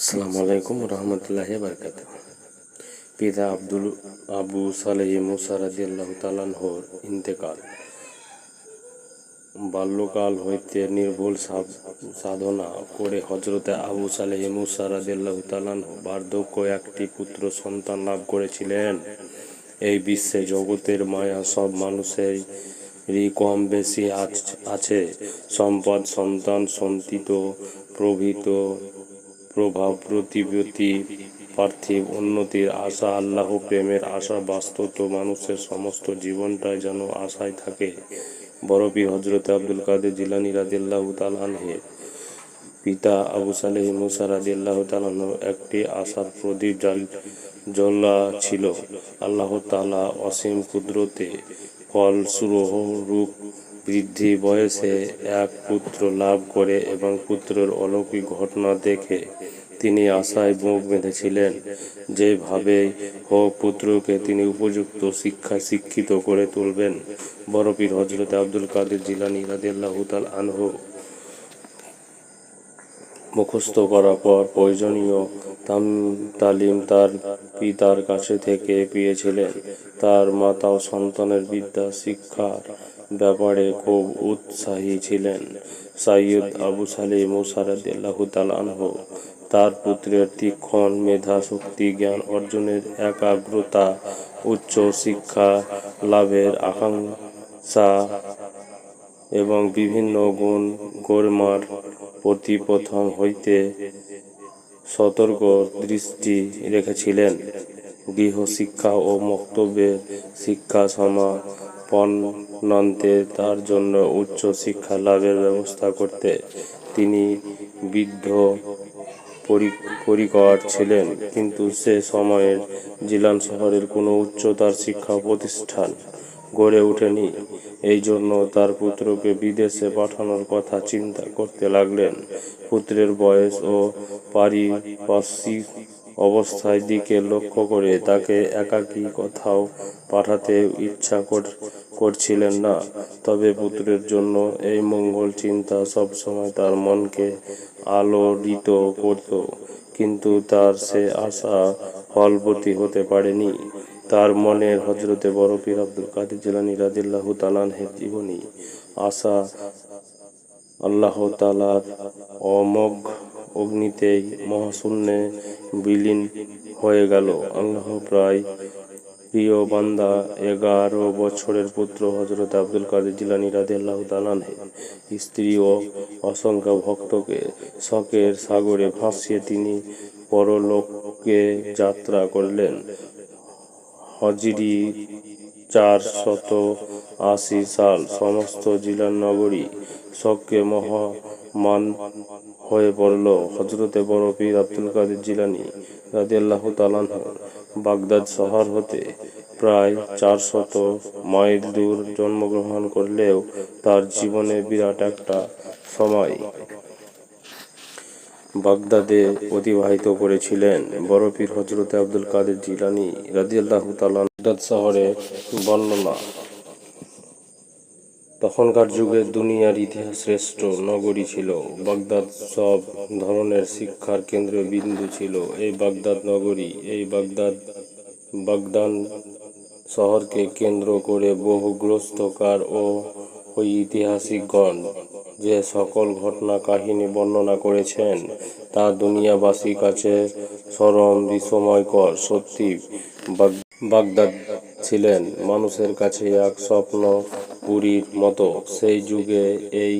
আসসালামু আলাইকুম রহমতুল্লাহ বারকাত পিতা আব্দুল আবু সালেহ মুসা রাদিয়াল্লাহু তালানহর ইন্তেকাল বাল্যকাল হইতে নির্ভুল সাধনা করে হজরতে আবু সালেহ মুসা রাদিয়াল্লাহু তালানহ বার্ধক্য একটি পুত্র সন্তান লাভ করেছিলেন। এই বিশ্বে জগতের মায়া সব মানুষেরই কম বেশি আছে সম্পদ, সন্তান সন্তিত প্রভৃত প্রভাব প্রতিপত্তি পার্থিব উন্নতির আশা, আল্লাহ প্রেমের আশা বাস্তব মানুষের সমস্ত জীবনটাই যেন আশায় থাকে। বরফি হজরত আব্দুল কাদের জিলানি রাদিল্লাহ তালানহের পিতা আবু সালেহ মুসা রাদিল্লাহ তালান একটি আশার প্রদীপ জাল জ্বলা ছিল। আল্লাহ তালা অসীম কুদরতে ফলস্বরূপ বৃদ্ধি বয়সে এক পুত্র লাভ করে এবং পুত্রের অলৌকিক ঘটনা দেখে তিনি আশায় বুক বেঁধেছিলেন। যেভাবেই হোক, পুত্রকে তিনি উপযুক্ত শিক্ষা শিক্ষিত করে তুলবেন। বরফির হজরত আব্দুল কাদের জিলানি রাদিয়াল্লাহু তাল আনহু মুখস্থ করার পর প্রয়োজনীয় তাম- তালিম তার পিতার কাছে থেকে পেয়েছিলেন। তার মাতাও সন্তানের বিদ্যা, শিক্ষার ব্যাপারে খুব উৎসাহী ছিলেন। সাইয়দ আবু সালি মুসারদাল্লাহ তালানহ তার পুত্রের তীক্ষ্ণ মেধা শক্তি জ্ঞান অর্জনের একাগ্রতা, উচ্চ শিক্ষা লাভের আকাঙ্ক্ষা এবং বিভিন্ন গুণ গরিমার প্রতি প্রথম হইতে সতর্ক দৃষ্টি রেখেছিলেন। গৃহ শিক্ষা ও বক্তব্যের শিক্ষা সমাপনান্তে তার জন্য উচ্চ শিক্ষা লাভের ব্যবস্থা করতে তিনি বৃদ্ধ পরি- পরিকর ছিলেন। কিন্তু সে সময়ের জিলান শহরের কোনো উচ্চতার শিক্ষা প্রতিষ্ঠান গড়ে ওঠেনি। এই জন্য তার পুত্রকে বিদেশে পাঠানোর কথা চিন্তা করতে লাগলেন। পুত্রের বয়স ও পারিপার্শ্বিক অবস্থার দিকে লক্ষ্য করে তাকে একাকী কোথাও পাঠাতে ইচ্ছা কর- করছিলেন না। তবে পুত্রের জন্য এই মঙ্গল চিন্তা সবসময় তার মনকে আলোড়িত করত। কিন্তু তার সে আশা ফলবতী হতে পারেনি। তার মনের হজরতে বড় পীর আব্দুল কাদের জিলানি রাদিল্লাহ তালানহের জীবনী আশা আল্লাহ তালার অমোঘ অগ্নিতেই মহাশূন্যে বিলীন হয়ে গেল। আল্লাহ প্রায় প্রিয় বান্দা এগারো বছরের পুত্র হজরত আব্দুল কাদের জিলানি রাদিয়াল্লাহু তালানহে স্ত্রী ও অসংখ্য ভক্তকে শকের সাগরে ভাসিয়ে তিনি পরলোকে যাত্রা করলেন। হজরি চার শত আশি সাল সমস্ত জিলার নগরী শোকে মহামান হয়ে পড়ল। হজরতে বড় পীর আব্দুল কাদের জিলানি রাদিয়াল্লাহ তালান বাগদাদ শহর হতে প্রায় চারশত মাইল দূর জন্মগ্রহণ করলেও তার জীবনে বিরাট একটা সময় বাগদাদে অতিবাহিত করেছিলেন। বড় পীর হজরত আব্দুল কাদের জিলানি রাদিয়াল্লাহ তালান শহরে বর্ণনা তখনকার যুগে দুনিয়ার ইতিহাস শ্রেষ্ঠ নগরী ছিল। বাগদাদ সব ধরনের শিক্ষার কেন্দ্র বিন্দু ছিল। এই বাগদাদ নগরী, এই বাগদাদ, বাগদান শহরকে কেন্দ্র করে বহু গ্রস্তকার ও ওই ঐতিহাসিকগণ যে সকল ঘটনা কাহিনী বর্ণনা করেছেন, তা দুনিয়াবাসীর কাছে চরম বিস্ময়কর। সত্যি, বাগ- বাগদাদ ছিলেন মানুষের কাছে এক স্বপ্ন পুরীর মতো। সেই যুগে এই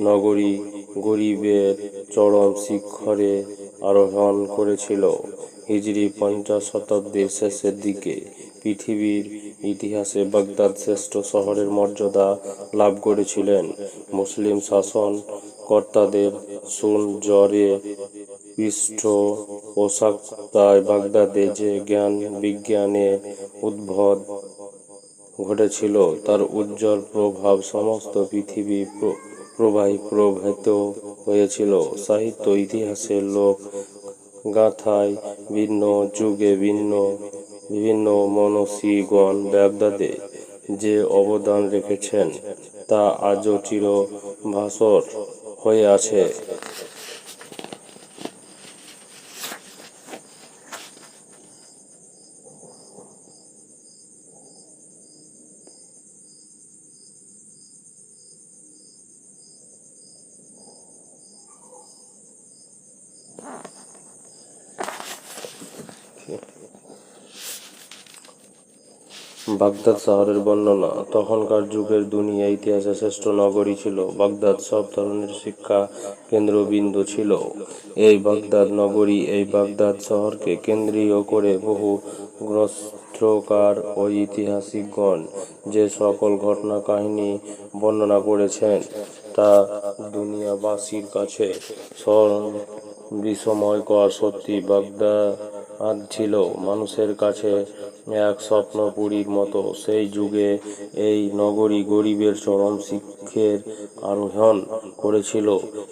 নগরী গরিবের চরম শিখরে আরোহণ করেছিল। হিজরি পঞ্চাশ শতাব্দীর শেষের দিকে পৃথিবীর ইতিহাসে বাগদাদ শ্রেষ্ঠ শহরের মর্যাদা লাভ করেছিলেন। মুসলিম শাসন কর্তাদের সুন জ্বরে পৃষ্ঠ পৃষ্ঠপোষকতায় বাগদাদে যে জ্ঞান বিজ্ঞানে উদ্ভব ঘটেছিল, তার উজ্জ্বল প্রভাব সমস্ত পৃথিবী প্র- প্রবাহী প্রবাহিত হয়েছিল। সাহিত্য ইতিহাসের লোক, গাথায় ভিন্ন, যুগে ভিন্ন, বিভিন্ন মনসীগণ বাগদাদে যে অবদান রেখেছেন, তা আজও চির ভাসর হয়ে আছে। বাগদাদ শহরের বর্ণনা, তখনকার যুগের দুনিয়া ইতিহাসে শ্রেষ্ঠ নগরী ছিল বাগদাদ, সব ধরনের শিক্ষা কেন্দ্রবিন্দু ছিল। এই বাগদাদ নগরী, এই বাগদাদ শহরকে কেন্দ্রীয় করে বহু গ্রন্থকার ও ঐতিহাসিকগণ যে সকল ঘটনা কাহিনী বর্ণনা করেছেন তা দুনিয়াবাসীর কাছে স্মরণ বিস্ময়কর সত্যি। বাগদাদ ছিল মানুষের কাছে এক স্বপ্নপুরীর মতো। সেই যুগে এই নগরী গরিবের চরম শিখের আরোহণ করেছিল।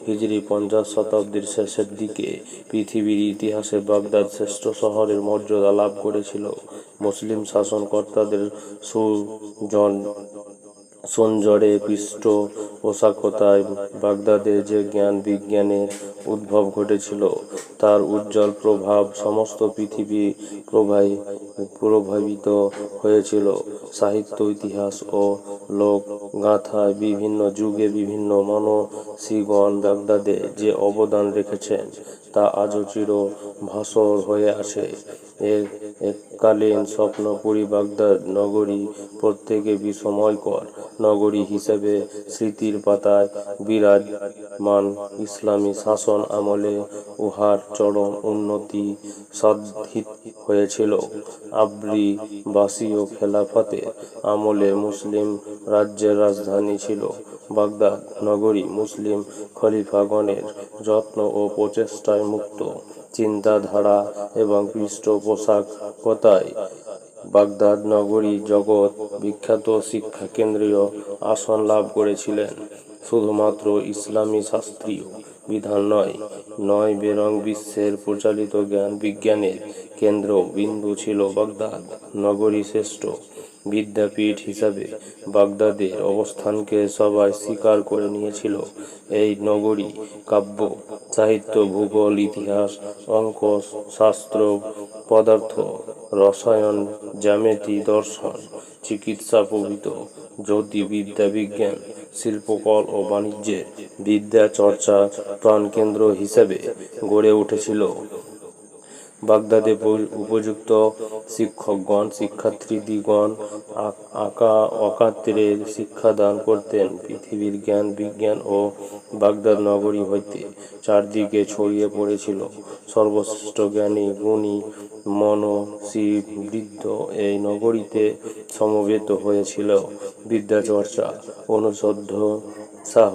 হিজরি পঞ্চাশ শতাব্দীর শেষের দিকে পৃথিবীর ইতিহাসে বাগদাদ শ্রেষ্ঠ শহরের মর্যাদা লাভ করেছিল। মুসলিম শাসনকর্তাদের সুজন সঞ্জরে পৃষ্ঠ পোশাকতায় বাগদাদে যে জ্ঞান বিজ্ঞানের উদ্ভব ঘটেছিল, তার উজ্জ্বল প্রভাব সমস্ত পৃথিবী প্রভাই, প্রভাবিত হয়েছিল। সাহিত্য, ইতিহাস ও লোক লোকগাথায় বিভিন্ন যুগে বিভিন্ন মনীষীগণ বাগদাদে যে অবদান রেখেছেন। তা আজও চির ভাস্বর হয়ে আছে। এর এককালীন স্বপ্নপুরী বাগদাদ নগরী প্রত্যেকে বিস্ময়কর নগরী হিসেবে স্মৃতির পাতায় বিরাজমান ইসলামী শাসন আমলে উহার চরম উন্নতি সাধিত হয়েছিল। আব্রিবাসীয় খেলাফতের আমলে মুসলিম রাজ্যের রাজধানী ছিল। বাগদাদ নগরী মুসলিম খলিফাগণের যত্ন ও প্রচেষ্টায় মুক্ত। চিন্তাধারা এবং পৃষ্ঠপোষকতায় বাগদাদ নগরী জগৎ বিখ্যাত শিক্ষা কেন্দ্রীয় আসন লাভ করেছিলেন। শুধুমাত্র ইসলামী শাস্ত্রীয় বিধান নয় নয় বেরং বিশ্বের প্রচালিত জ্ঞান বিজ্ঞানের কেন্দ্র বিন্দু ছিল বাগদাদ নগরী শ্রেষ্ঠ। বিদ্যাপীঠ হিসাবে বাগদাদের অবস্থানকে সবাই স্বীকার করে নিয়েছিল। এই নগরী কাব্য, সাহিত্য, ভূগোল, ইতিহাস, অঙ্ক, শাস্ত্র, পদার্থ, রসায়ন, জ্যামিতি, দর্শন, চিকিৎসা প্রভৃত জ্যোতির্বিদ্যা, বিজ্ঞান, শিল্পকল ও বাণিজ্যের বিদ্যা চর্চা প্রাণকেন্দ্র হিসেবে গড়ে উঠেছিল। বাগদাদে উপযুক্ত শিক্ষকগণ, শিক্ষার্থীদিগণ আঁকা অকাত্রে শিক্ষাদান করতেন। পৃথিবীর জ্ঞান, বিজ্ঞান ও বাগদাদ নগরী হইতে চারদিকে ছড়িয়ে পড়েছিল। সর্বশ্রেষ্ঠ জ্ঞানী, গুণী মনসী বৃদ্ধ এই নগরীতে সমবেত হয়েছিল। বিদ্যাচর্চা অনুষদ্ধ সাহ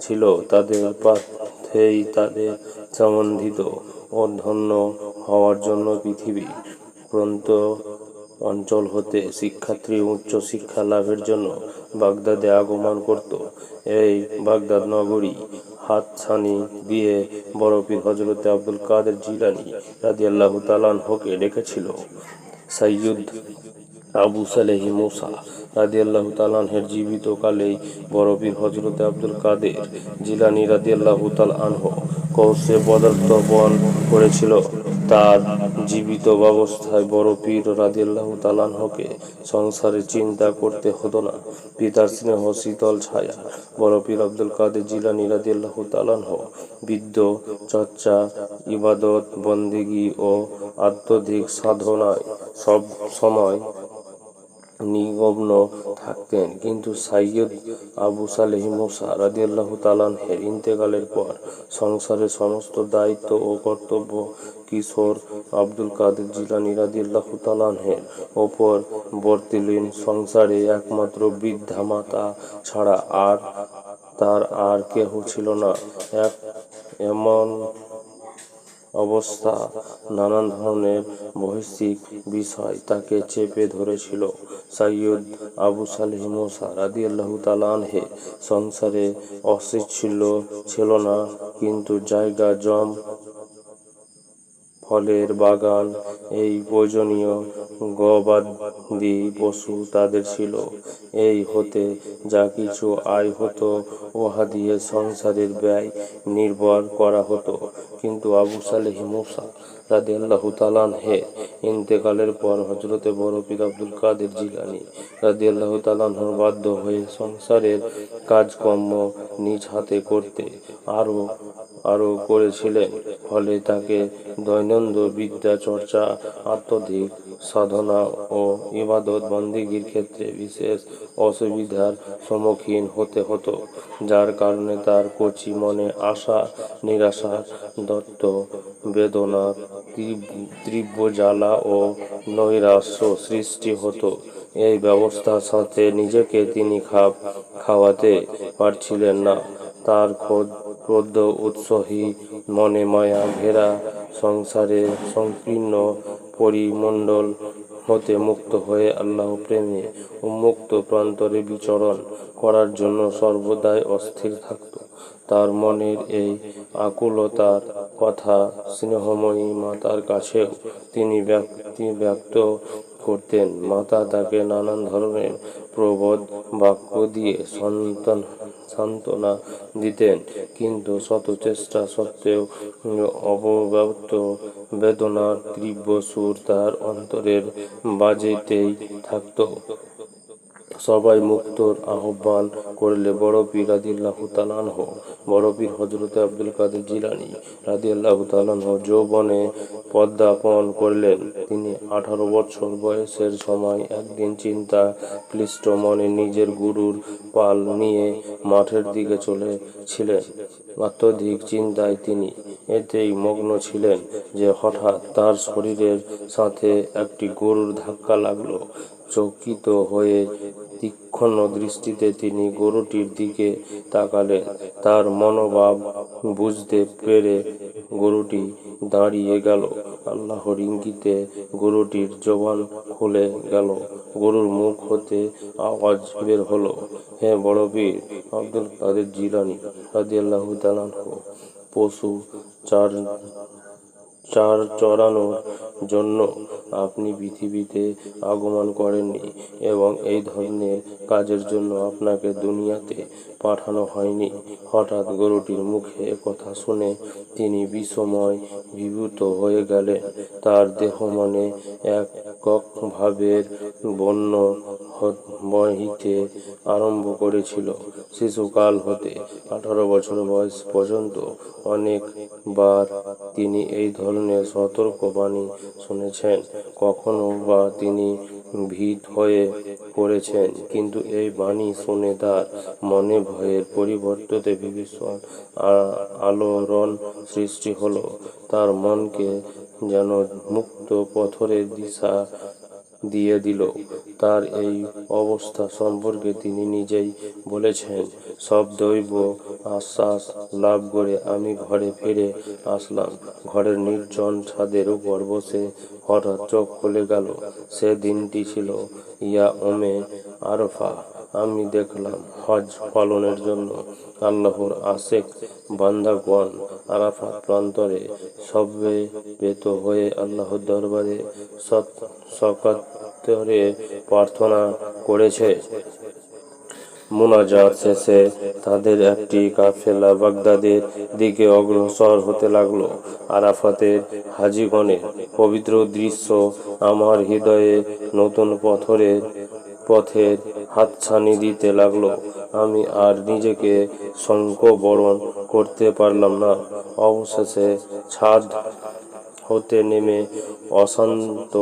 ছিল। তাদের পাথেই তাদের সম্বন্ধিত ও ধন্য হওয়ার জন্য পৃথিবী প্রান্ত অঞ্চল হতে শিক্ষার্থী উচ্চ শিক্ষা লাভের জন্য বাগদাদে আগমন করত। এই বাগদাদ নগরী হাতছানি দিয়ে বড় পীর হজরতে আব্দুল কাদের জিলানি রাজি আল্লাহ তালান হকে ডেকেছিল। সাইয়ুদ আবু সালেহি মুসা রাদিয়াল্লাহু তালানহের জীবিত কালেই বড় পীর হজরতে আব্দুল কাদের জিলানি রাদিয়াল্লাহু তাল আনহ কৌশে পদার্পণ করেছিল। তার জীবিত অবস্থায় বড় পীর রাদিয়াল্লাহু তালানহকে সংসারে চিন্তা করতে হতো না। পিতার স্নেহ, শীতল ছায়া, বড় পীর আব্দুল কাদের জিলানি রাদিয়াল্লাহু তালানহ বিদ্য চর্চা, ইবাদত, বন্দেগী ও আত্মধিক সাধনায় সব সময় নিমগ্ন থাকতেন। কিন্তু সাইয়্যদ আবু সালেহ মুসা রাদিয়াল্লাহু তালানহের ইন্তেকালের পর সংসারের সমস্ত দায়িত্ব ও কর্তব্য কিশোর আব্দুল কাদের জিলানি রাদিয়াল্লাহু তালানহের ওপর বর্তিলেন। সংসারে একমাত্র বৃদ্ধা মাতা ছাড়া আর তার আর কেহ ছিল না। এক এমন অবস্থা। নানান ধরনের বৈশ্বিক বিষয় তাকে চেপে ধরেছিল। সাইয়দ আবু সালেহ মোসা রাদি আল্লাহ তালানহে সংসারে অশিচ্ছিল ছিল না, কিন্তু জায়গা, জম ফলের বাগান, এই প্রয়োজনীয় গবাদি পশু তাদের ছিল। এই হতে যা কিছু আয় হতো উহা দিয়ে সংসারের ব্যয় নির্ভর করা হতো। কিন্তু আবু সালেহ মুসা রাদিয়াল্লাহু তালানহে ইন্তেকালের পর হজরতে বড় পীর আব্দুল কাদের জিলানি রাদিয়াল্লাহু তালানহর বাধ্য হয়ে সংসারের কাজকর্ম নিজ হাতে করতে আরও আরও করেছিলেন ফলে তাকে দৈনন্দিন বিদ্যা চর্চা, আত্মধিক সাধনা ও ইবাদত বন্দিগির ক্ষেত্রে বিশেষ অসুবিধার সম্মুখীন হতে হতো, যার কারণে তার কচি মনে আশা নিরাশার দত্ত বেদনা, তীব্র জ্বালা ও নৈরাশ্য সৃষ্টি হতো। এই ব্যবস্থার সাথে নিজেকে তিনি খাপ খাওয়াতে পারছিলেন না। তার ক্রোধ ক্রোধ উৎসাহী, মনে মায়া ঘেরা, সংসারে সংকীর্ণ পরিমণ্ডল হতে মুক্ত হয়ে আল্লাহ প্রেমে উন্মুক্ত প্রান্তরে বিচরণ করার জন্য সর্বদাই অস্থির থাকত। তার মনের এই আকুলতার কথা স্নেহময়ী মাতার কাছেও তিনি ব্যক্তি ব্যক্ত করতেন। মাতা তাকে নানান ধরনের প্রবোধ বাক্য দিয়ে সন্তান, সান্ত্বনা দিতেন। কিন্তু শত চেষ্টা সত্ত্বেও অবব্যক্ত বেদনার তীব্র সুর তার অন্তরের বাজেতেই থাকতো। সবাই মুক্তর আহ্বান করলে বড় পীর রাদিল্লাহ তালানহ বড় পীর হজরত আব্দুল কাদের জিলানি রাদিয়াল্লাহ তালানহ যৌবনে পদ্মাপন করলেন। তিনি আঠারো বছর বয়সের সময় একদিন চিন্তা ক্লিষ্ট মনে নিজের গুরুর পাল নিয়ে মাঠের দিকে চলেছিলেন অত্যধিক চিন্তায় তিনি এতেই মগ্ন ছিলেন যে হঠাৎ তার শরীরের সাথে একটি গরুর ধাক্কা লাগল। চকিত হয়ে তীক্ষ্ণ দৃষ্টিতে তিনি গরুটির দিকে তাকালেন তার মনোভাব বুঝতে পেরে গরুটি দাঁড়িয়ে গেল। আল্লাহর ইঙ্গিতে গরুটির জবান খুলে গেল। গরুর মুখ হতে আওয়াজ বের হলো, হে বড় বীর আব্দুল কাদের জিলানি রাদিয়াল্লাহু তাআলা পশু চার চার চড়ানোর জন্য আপনি পৃথিবীতে আগমন করেননি এবং এই ধরনের কাজের জন্য আপনাকে দুনিয়াতে পাঠানো হয়নি। হঠাৎ গরুটির মুখে কথা শুনে তিনি বিষময় বিভূত হয়ে গেলেন। তার দেহ মনে একক ভাবের বন্য বহিতে আরম্ভ করেছিল। শিশুকাল হতে আঠারো বছর বয়স পর্যন্ত অনেকবার তিনি এই ধরনের সতর্কবাণী শুনেছেন। কখনো বা তিনি ভীত হয়ে পড়েছেন, কিন্তু এই বাণী শুনে তার মনে ভয়ের পরিবর্ততে বিভীষণ আলোড়ন সৃষ্টি হলো। তার মনকে যেন মুক্ত পথরের দিশা দিয়ে দিল। তার এই অবস্থা সম্পর্কে তিনি নিজেই বলেছেন, সব দৈব আশ্বাস লাভ করে আমি ঘরে ফিরে আসলাম। ঘরের নির্জন ছাদের উপর বসে হঠাৎ চোখ খুলে গেল। সে দিনটি ছিল ইয়া ওমে আরফা। আমি দেখলাম হজ পালনের জন্য আল্লাহর আশেক বান্দাগণ আরাফাত প্রান্তরে সবে বেত হয়ে আল্লাহর দরবারে সৎ- সকাত্তরে প্রার্থনা করেছে। মুনাজাত শেষে তাদের একটি কাফেলা বাগদাদের দিকে অগ্রসর হতে লাগল। আরাফাতের হাজিগণের পবিত্র দৃশ্য আমার হৃদয়ে নতুন পথরের পথের হাতছানি দিতে লাগল। আমি আর নিজেকে সংকবরণ করতে পারলাম না। অবশেষে ছাদ হতে নেমে অশান্ত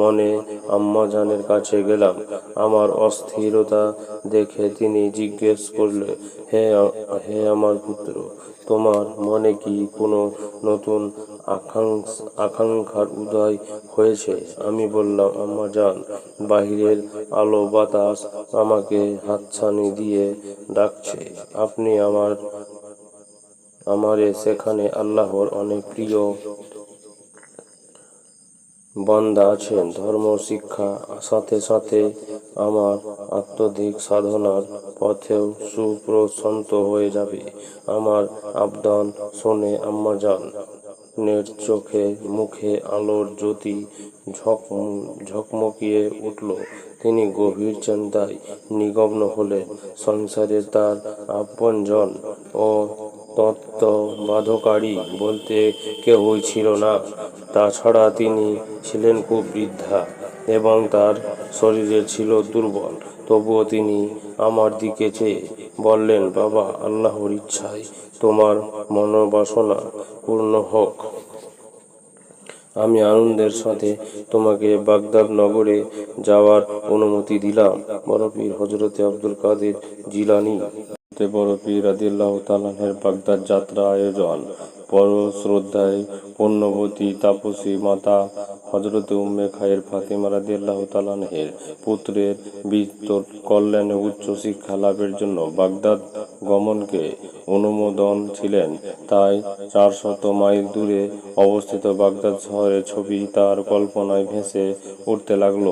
মনে আম্মাজানের কাছে গেলাম। আমার অস্থিরতা দেখে তিনি জিজ্ঞেস করলে, হে হে আমার পুত্র, তোমার মনে কি কোনো নতুন আকাঙ্ক্ষার উদয় হয়েছে। আমি বললাম, আম্মা যান, বাহিরের আলো, বাতাস আমাকে হাতছানি দিয়ে ডাকছে। আপনি আমার, আমারে সেখানে আল্লাহর অনেক প্রিয় বন্দা আছেন। ধর্ম, শিক্ষা, সাথে সাথে আমার আত্মধিক সাধনার পথেও সুপ্রশান্ত হয়ে যাবে। আমার আবদান শুনে আম্মা যান। নের চোখে, মুখে আলোর জ্যোতি ঝক ঝকমকিয়ে উঠল। তিনি গভীর চিন্তায় নিমগ্ন হলেন। সংসারে তার আপনজন ও তত্ত্ব বাধকারী বলতে কেউই ছিল না। তাছাড়া তিনি ছিলেন খুব বৃদ্ধা এবং তার শরীরে ছিল দুর্বল। তবুও তিনি আমার দিকে চেয়ে বললেন, বাবা, আল্লাহর ইচ্ছায় তোমার মনোবাসনা পূর্ণ হোক। আমি আনন্দের সাথে তোমাকে বাগদাদ নগরে যাওয়ার অনুমতি দিলাম। বরফির হজরতে আব্দুল কাদের জিলানি বরফির রাদিল্লাহ তালাহের বাগদাদ যাত্রা আয়োজন পর শ্রদ্ধায় পুণ্যবতী, তাপসী মাতা হজরত উম্মে খায়ের ফাতেমা রাদিয়াল্লাহু তালানহের পুত্রের বিস্তর কল্যাণে উচ্চ শিক্ষা লাভের জন্য বাগদাদ গমনকে অনুমোদন ছিলেন। তাই চারশত মাইল দূরে অবস্থিত বাগদাদ শহরের ছবি তার কল্পনায় ভেসে উঠতে লাগল।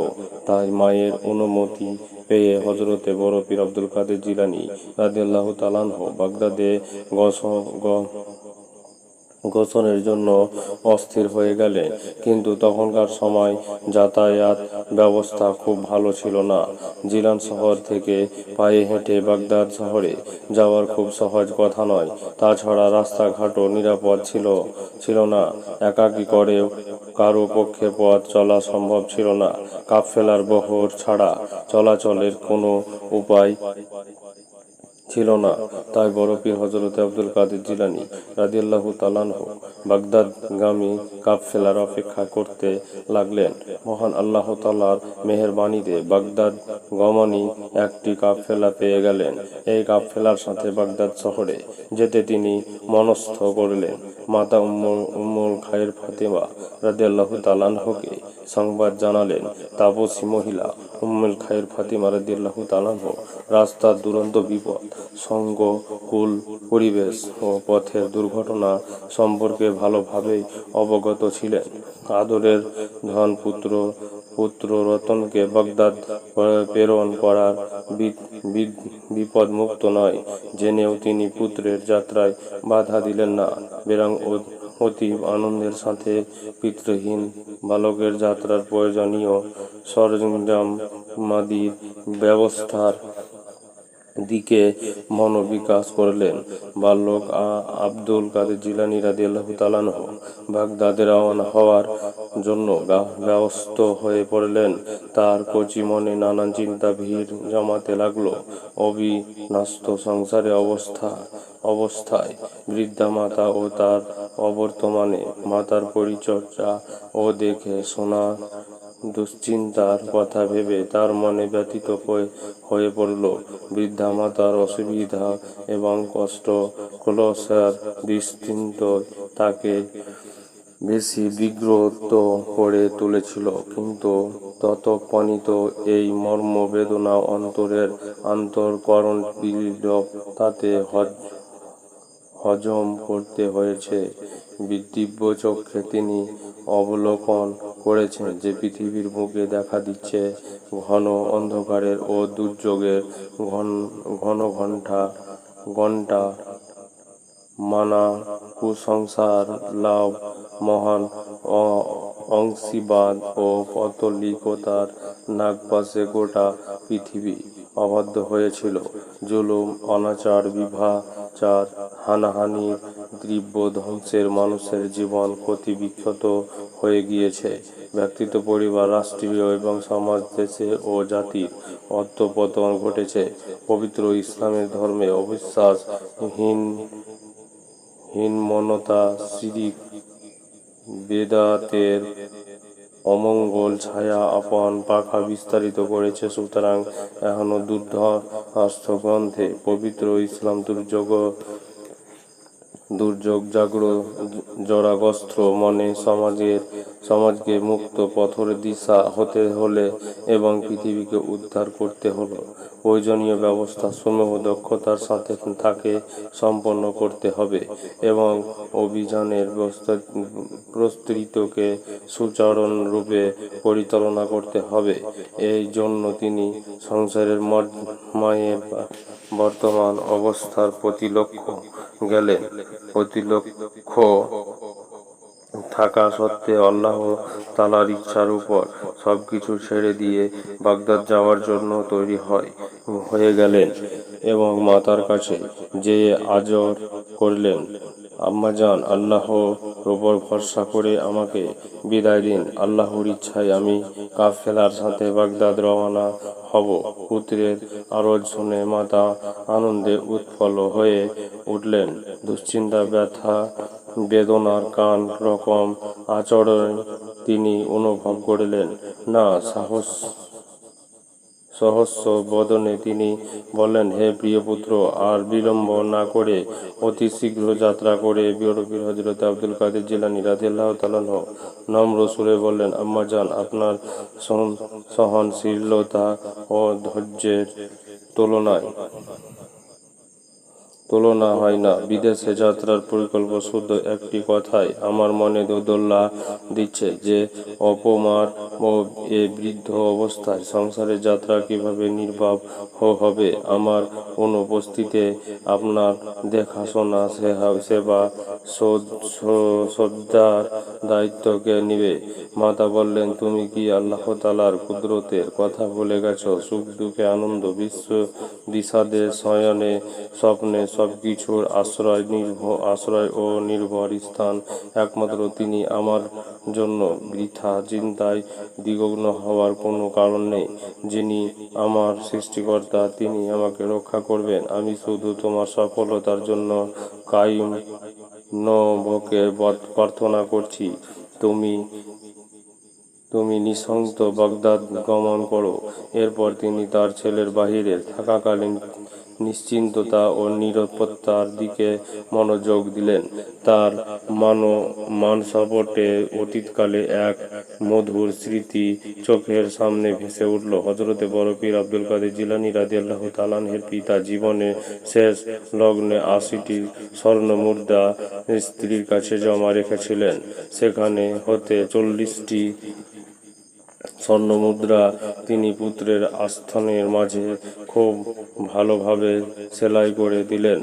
তাই মায়ের অনুমতি পেয়ে হজরতে বড় পীর আব্দুল কাদের জিলানি রাদিয়াল্লাহু তালানহ বাগদাদে গস গ- গোসনের জন্য অস্থির হয়ে গেলে। কিন্তু তখনকার সময় যাতায়াত ব্যবস্থা খুব ভালো ছিল না। জিলান শহর থেকে পায়ে হেঁটে বাগদাদ শহরে যাওয়ার খুব সহজ কথা নয়। তাছাড়া রাস্তাঘাটও নিরাপদ ছিল ছিল না। একাকী করে কারও পক্ষে পথ চলা সম্ভব ছিল না। কাফেলার বহর ছাড়া চলাচলের কোনো উপায় ছিল না। তাই বড় পীর হজরত আব্দুল কাদের জিলানি রাদিয়াল্লাহু তালানহ বাগদাদগামী কাফেলার অপেক্ষা করতে লাগলেন। মহান আল্লাহ তালার মেহেরবানিতে বাগদাদ গমনী একটি কাফেলা পেয়ে গেলেন। এই কাফেলার সাথে বাগদাদ শহরে যেতে তিনি মনস্থ করলেন। মাতা উম্মুল উম্মুল খায়ের ফাতেমা রাদিয়াল্লাহু তালানহকে সংবাদ জানালেন তাপসী মহিলা উম্মুল খায়ের ফাতিমা রাদিয়াল্লাহু তালানহ রাস্তার দুরন্ত বিপদ, সঙ্গ, কুল, পরিবেশ ও পথের দুর্ঘটনা সম্পর্কে ভালোভাবেই অবগত ছিলেন। আদরের ধন পুত্র পুত্র রতনকে বাগদাদ প্রেরণ করার বিপদ মুক্ত নয়। জেনেও তিনি পুত্রের যাত্রায় বাধা দিলেন না। বেরাং ও- অতি আনন্দের সাথে পিতৃহীন বালকের যাত্রার প্রয়োজনীয় সরঞ্জাম, মাদির ব্যবস্থার দিকে মনোবিকাশ করলেন। বালক আব্দুল কাদের জিলানি রাদিয়াল্লাহু তালানহ বাগদাদে রওনা হওয়ার জন্য ব্যস্ত হয়ে পড়লেন। তার কচি মনে নানান চিন্তা ভিড় জমাতে লাগল। অবিনষ্ট সংসারে অবস্থা, অবস্থায় বৃদ্ধা মাতা ও তার অবর্তমানে মাতার পরিচর্যা ও দেখে শোনা দুশ্চিন্তার কথা ভেবে তার মনে ব্যতীত হয়ে পড়ল। বৃদ্ধা মাতার অসুবিধা এবং কষ্ট ক্লোসার দৃষ্টিন্ত তাকে বেশি বিগ্রত করে তুলেছিল। কিন্তু ততপনিত এই মর্ম বেদনা অন্তরের আন্তরকরণ পীড়ক তাতে হজ হজম করতে হয়েছে। দিব্য চক্ষে তিনি অবলোকন করেছেন, যে পৃথিবীর বুকে দেখা দিচ্ছে ঘন অন্ধকারের ও দুর্যোগের ঘন ঘন ঘণ্টা ঘণ্টা মানা কুসংসার লাভ মহান অংশীবাদ ও পতলিকতার নাগপাশে গোটা পৃথিবী অবাধ্য হয়েছিল। জুলুম, অনাচার বিভাচার হানাহানি তীব্র ধ্বংসের মানুষের জীবন ক্ষতি বিক্ষত হয়ে গিয়েছে। ব্যক্তিত্ব পরিবার, রাষ্ট্রীয় এবং সমাজ, দেশে ও জাতির অধঃপতন ঘটেছে। পবিত্র ইসলামের ধর্মে অবিশ্বাস, হীন, হীনমনতা, শিরিক, বেদাতের অমঙ্গল ছায়া আপন পাখা বিস্তারিত করেছে, সুতরাং এখনও দুর্ধর্ষ গ্রন্থে পবিত্র ইসলাম দুর্যোগ দুর্যোগ জাগ্র জরাগস্ত্র মনে সমাজের সমাজকে মুক্ত পথর দিশা হতে হলে এবং পৃথিবীকে উদ্ধার করতে হলো। প্রয়োজনীয় ব্যবস্থা সমূহ দক্ষতার সাথে তাকে সম্পন্ন করতে হবে এবং অভিযানের প্রস্তুত- প্রস্তুতকে সুচারণ রূপে পরিচালনা করতে হবে। এই জন্য তিনি সংসারের মায়ের বর্তমান অবস্থার প্রতি লক্ষ্য গেলেন। প্রতিলক্ষ থাকা সত্ত্বেও আল্লাহ তালার ইচ্ছার উপর সব কিছু ছেড়ে দিয়ে বাগদাদ যাওয়ার জন্য তৈরি হয়, হয়ে গেলেন এবং মাতার কাছে যে আজর করলেন। আম্মাজান আল্লাহর উপর ভরসা করে আমাকে বিদায় দিন। আল্লাহর ইচ্ছায় আমি কাফেলার সাথে বাগদাদ রওনা হব। পুত্রের আরজ শুনে মাতা আনন্দে উৎফল হয়ে উঠলেন। দুশ্চিন্তা, ব্যথা বেদনার কান রকম আচরণ তিনি অনুভব করলেন। না, সাহস, সহস্র বদনে তিনি বললেন, হে প্রিয় পুত্র, আর বিলম্ব না করে অতি শীঘ্র যাত্রা করে বিরবীর হজরত আব্দুল কাদের জিলানি রাদিয়াল্লাহ তালাহ নম্র সুরে বললেন, আম্মা যান আপনার সহনশীলতা ও ধৈর্যের তুলনায় তুলনা হয় না। বিদেশে যাত্রার বিকল্প শুদ্ধ একটি কথাই আমার মনে দোদল্লা দিচ্ছে যে, অপমার ও এ বৃদ্ধ অবস্থায় সংসারের যাত্রা কীভাবে নির্বাহ হবে? আমার অনুপস্থিতিতে আপনার দেখাশোনা সেবা শ্রদ্ধার দায়িত্বকে নিবে? মাতা বললেন, তুমি কি আল্লাহ তালার কুদরতের কথা ভুলে গেছো? সুখ, দুঃখে, আনন্দ, বিশ্ব, বিষাদে, শয়নে, স্বপ্নে সবকিছুর আশ্রয় নির্ভর আশ্রয় ও নির্ভর স্থান। একমাত্র তিনি আমার জন্য বৃথা, চিন্তায় দ্বিগগ্ন হওয়ার কোনো কারণ নেই। যিনি আমার সৃষ্টিকর্তা, তিনি আমাকে রক্ষা করবেন। আমি শুধু তোমার সফলতার জন্য কাইম নবকে প্রার্থনা করছি। তুমি তুমি নিঃসংত বাগদাদ গমন করো। এরপর তিনি তার ছেলের বাহিরে থাকাকালীন নিশ্চিন্ততা ও নিরাপত্তার দিকে মনোযোগ দিলেন। তার মানো মানসপটে অতীতকালে এক মধুর স্মৃতি চোখের সামনে ভেসে উঠল। হজরতে বড় পীর আব্দুল কাদের জিলানি রাদিয়াল্লাহ তালানহের পিতা জীবনে শেষ লগ্নে আশিটি স্বর্ণ মুদ্রা স্ত্রীর কাছে জমা রেখেছিলেন। সেখানে হতে চল্লিশটি স্বর্ণমুদ্রা তিনি পুত্রের আস্থানের মাঝে খুব ভালোভাবে সেলাই করে দিলেন।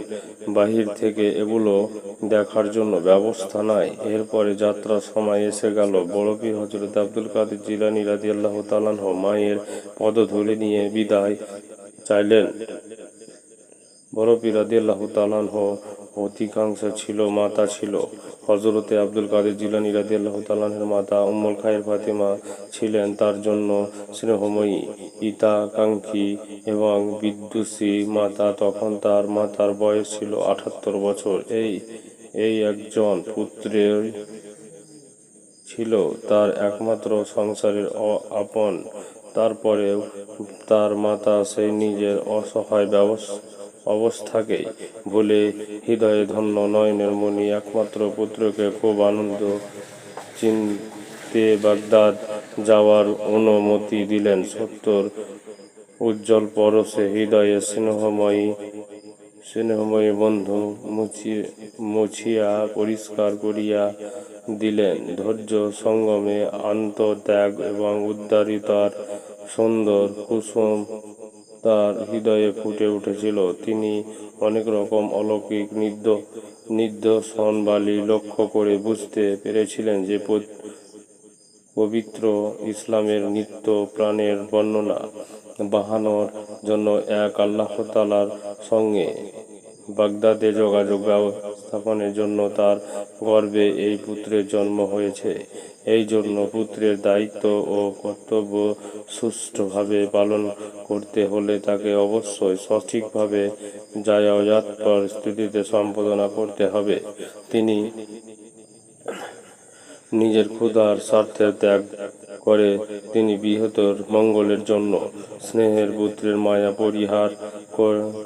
বাহির থেকে এগুলো দেখার জন্য ব্যবস্থা নাই। এরপরে যাত্রার সময় এসে গেল। বড়পীর হজরত আব্দুল কাদের জিলানি রাদিয়াল্লাহ তালানহ মায়ের পদধূলি নিয়ে বিদায় চাইলেন। বড় পীর রাদিয়াল্লাহ তালানহ অধিকাংশ ছিল, মাতা ছিল। হজরতে আব্দুল কাদের জিলানি রাদিয়াল্লাহ তালানহের মাতা উম্মুল খায়ের ফাতেমা ছিলেন। তার জন্য স্নেহময়ী ইতাকাঙ্ক্ষী এবং বিদ্যুষী মাতা তখন তার মাতার বয়স ছিল আটাত্তর বছর। এই এই একজন পুত্রের ছিল তার একমাত্র সংসারের আপন। তারপরেও তার মাতা সেই নিজের অসহায় ব্যবস- অবস্থাকেই বলে, হৃদয়ে ধন্য নয়নের মণি, একমাত্র পুত্রকে খুব আনন্দ চিনতে বাগদাদ যাওয়ার অনুমতি দিলেন সত্তর উজ্জ্বল পরশে। হৃদয়ে স্নেহময়ী স্নেহময়ী বন্ধু মুছিয়ে মুছিয়া, পরিষ্কার করিয়া দিলেন। ধৈর্য সঙ্গমে, আন্তত্যাগ এবং উদ্দারিতার সুন্দর কুসুম তার হৃদয়ে ফুটে উঠেছিল। তিনি অনেক রকম অলৌকিক নির্দ বালি লক্ষ্য করে বুঝতে পেরেছিলেন যে পবিত্র ইসলামের নিত্য প্রাণের বর্ণনা বাহানোর জন্য এক আল্লাহ তালার সঙ্গে বাগদাদে যোগাযোগ ব্যবস্থাপনের জন্য তার গর্বে এই পুত্রের জন্ম হয়েছে। এই জন্য পুত্রের দায়িত্ব ও কর্তব্য সুষ্ঠুভাবে পালন করতে হলে তাকে অবশ্যই সঠিকভাবে যায়াজাত পরিস্থিতিতে সম্পাদনা করতে হবে। তিনি নিজের ক্ষুধার স্বার্থে ত্যাগ করে তিনি বৃহত্তর মঙ্গলের জন্য স্নেহের পুত্রের মায়া পরিহার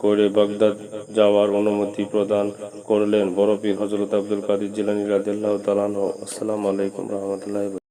করে বাগদাদ যাওয়ার অনুমতি প্রদান করলেন বড় পীর হজরত আব্দুল কাদির জিলানী রাদিয়াল্লাহু তাআলা আনহু। আসসালামু আলাইকুম রহমতুল্লাহ